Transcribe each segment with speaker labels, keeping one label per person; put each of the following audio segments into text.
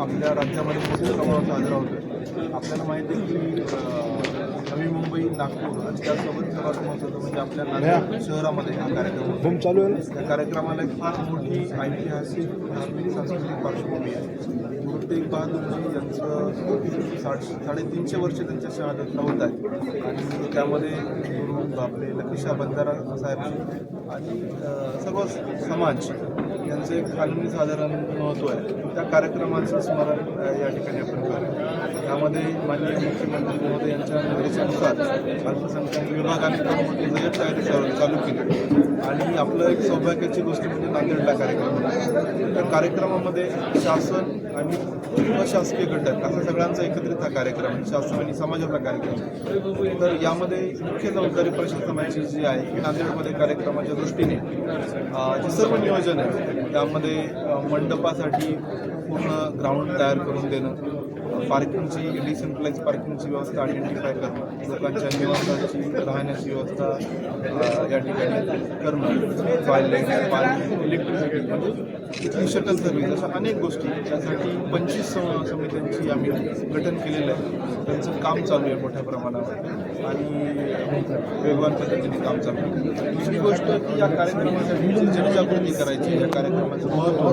Speaker 1: आपल्या राज्यामध्ये मोठ्या प्रमाणात साजरा होतो आपल्याला माहिती आहे की नवी मुंबई नागपूर आणि त्यासोबत सर्वात महत्त्वाचं म्हणजे आपल्या नांदेड शहरामध्ये हा कार्यक्रम.
Speaker 2: चालू आहे ना?
Speaker 1: या कार्यक्रमाला एक फार मोठी ऐतिहासिक धार्मिक सांस्कृतिक पार्श्वभूमी आहे. गुरु तेग बहादूरजी यांचं साठ साडेतीनशे वर्ष त्यांच्या शहादतला होत आहे आणि त्यामध्ये गुरु आपले लखीशा बंजारा साहेब आणि सर्व समाज यांचं एक कालमी साधारण महत्त्व आहे. त्या कार्यक्रमाचं स्मरण या ठिकाणी आपण करूया. त्यामध्ये माननीय मुख्यमंत्री महोदय यांच्या निर्देशानुसार अल्पसंख्याक विभाग आणि मोठी जय्यत तयारी चालू चालू केली. आणि आपलं एक सौभाग्याची गोष्ट म्हणजे नांदेडला कार्यक्रम त्या कार्यक्रमामध्ये शासन आणि शासकीय घटक असा सगळ्यांचा एकत्रित हा कार्यक्रम शासन आणि समाजाचा कार्यक्रम तर यामध्ये मुख्य जबाबदारी प्रशासनाची जी आहे की नांदेडमध्ये कार्यक्रमाच्या दृष्टीने जे सर्व नियोजन आहे त्यामध्ये मंडपासाठी पूर्ण ग्राउंड तयार करून देणं पार्किंगची डिसेंट्रलाइज पार्किंगची व्यवस्था आयडेंटिफाय करणं. लोकांच्या निवासाची राहण्याची व्यवस्था या ठिकाणी करणं. टॉयलेट पार्किंग इलेक्ट्रिसिटी म्हणजे शटल सर्व्हिस अशा अनेक गोष्टी त्यासाठी पंचवीस समित्यांची आम्ही गठन केलेलं आहे. त्यांचं काम चालू आहे मोठ्या प्रमाणावर आणि वेगवान पद्धतीने काम चालू आहे. दुसरी गोष्ट की या कार्यक्रमासाठी जनजागृती करायची या कार्यक्रमाचं महत्त्व.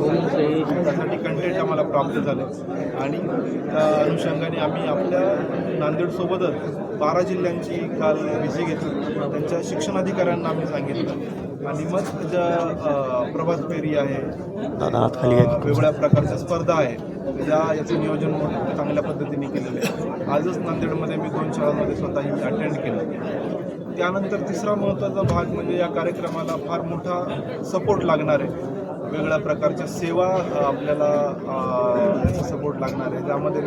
Speaker 1: त्यासाठी कंटेंट आम्हाला प्राप्त झालं आणि त्या अनुषंगाने आम्ही आपल्या नांदेडसोबतच बारा जिल्ह्यांची काल व्हिजी घेतली. त्यांच्या शिक्षणाधिकाऱ्यांना आम्ही सांगितलं. आणि मग ज्या प्रभात फेरी आहे वेगवेगळ्या प्रकारच्या स्पर्धा आहे या याचं नियोजन चांगल्या पद्धतीने केलेलं आहे. आजच नांदेडमध्ये मी दोन शाळांमध्ये स्वतःही अटेंड केलं. त्यानंतर तिसरा महत्त्वाचा भाग म्हणजे या कार्यक्रमाला फार मोठा सपोर्ट लागणार आहे. वेगळ्या प्रकारच्या सेवा आपल्याला सपोर्ट लागणार आहे. त्यामध्ये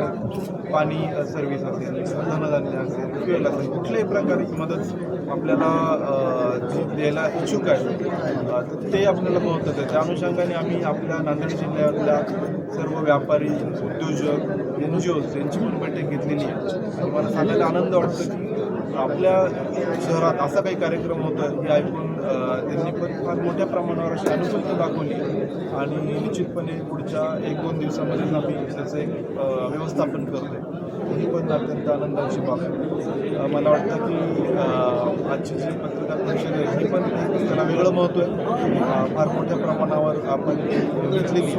Speaker 1: पाणी सर्व्हिस असेल धनधान्य असेल फ्युएल असेल कुठल्याही प्रकारची मदत आपल्याला जी द्यायला इच्छुक आहे तर ते आपल्याला महत्त्वाचं आहे. त्या अनुषंगाने आम्ही आपल्या नांदेड जिल्ह्यातल्या सर्व व्यापारी उद्योजक एन जी ओज यांची पण बैठक घेतलेली आहे. आणि मला सांगायला आनंद वाटतो की आपल्या शहरात असा काही कार्यक्रम होतो हे ऐकून त्यांनी पण फार मोठ्या प्रमाणावर अशी अनुकूलता दाखवली. आणि निश्चितपणे पुढच्या एक दोन दिवसामध्येच आम्ही त्याचं एक व्यवस्थापन करतो ही पण अत्यंत आनंदाची बाब. आहे मला वाटतं की आजची जी पत्रकार परिषद आहे ही पण एक वेगळं महत्त्व आहे. फार मोठ्या प्रमाणावर आपण घेतलेली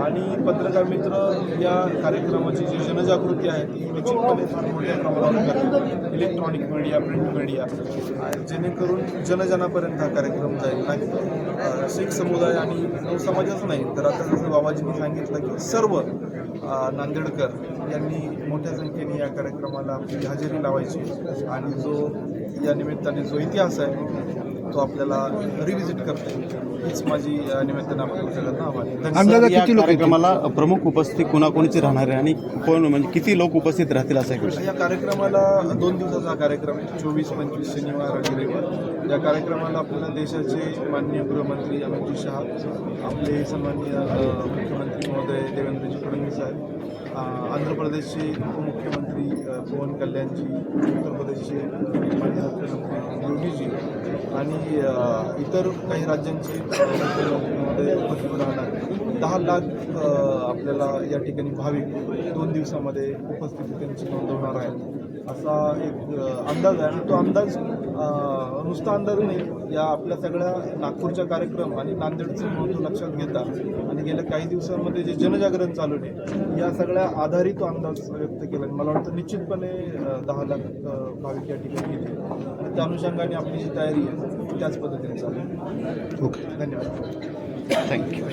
Speaker 1: आणि पत्रकार मित्र या कार्यक्रमाची जी जनजागृती आहे ती निश्चितपणे फार मोठ्या प्रमाणावर इलेक्ट्रॉनिक मीडिया प्रिंट मीडिया जेणेकरून जनजनापर्यंत हा कार्यक्रम जाईल. नाही शीख समुदाय आणि समाजच नाही तर आता जसं बाबाजींनी सांगितलं की सर्व नांदेडकर यांनी मोठ्या संख्येने या कार्यक्रमाला आपली हजेरी लावायची. आणि जो या निमित्ताने जो इतिहास आहे तो आपल्याला रिव्हिजिट करता येईल हीच माझी निमित्ताने आपण सगळ्यांना आव्हान आहे. धन्यवाद.
Speaker 2: अंदाजा
Speaker 3: या
Speaker 2: किती लोक?
Speaker 3: कार्यक्रमाला प्रमुख उपस्थिती कोणाकोणीचे राहणार आहे आणि कोण म्हणजे किती लोक उपस्थित राहतील असा एक विषय
Speaker 1: या कार्यक्रमाला दोन दिवसाचा हा कार्यक्रम आहे चोवीस पंचवीस शनिवार आणि रविवार या कार्यक्रमाला आपल्याला देशाचे माननीय गृहमंत्री अमित शहा आपले सन्माननीय अ, मुख्यमंत्री महोदय देवेंद्रजी फडणवीस साहेब आंध्र प्रदेशचे उपमुख्यमंत्री पवन कल्याणजी उत्तर प्रदेशचे माजी मुख्यमंत्री योगीजी आणि इतर काही राज्यांचे मुख्यमंत्री उपस्थित राहणार. दहा लाख आपल्याला या ठिकाणी भाविक दोन दिवसामध्ये उपस्थिती त्यांची नोंदवणार आहेत असा एक अंदाज आहे आणि तो अंदाज नुसता अंदाज नाही या आपल्या सगळ्या नागपूरच्या कार्यक्रम आणि नांदेडचं महत्त्व लक्षात घेता आणि गेल्या काही दिवसांमध्ये जे जनजागरण चालू आहे या सगळ्या आधारित तो अंदाज व्यक्त केला. आणि मला वाटतं निश्चितपणे दहा लाख भाविक या ठिकाणी येतील आणि त्या अनुषंगाने आपली जी तयारी आहे त्याच पद्धतीने चालू आहे.
Speaker 2: ओके.
Speaker 1: धन्यवाद.
Speaker 3: थँक्यू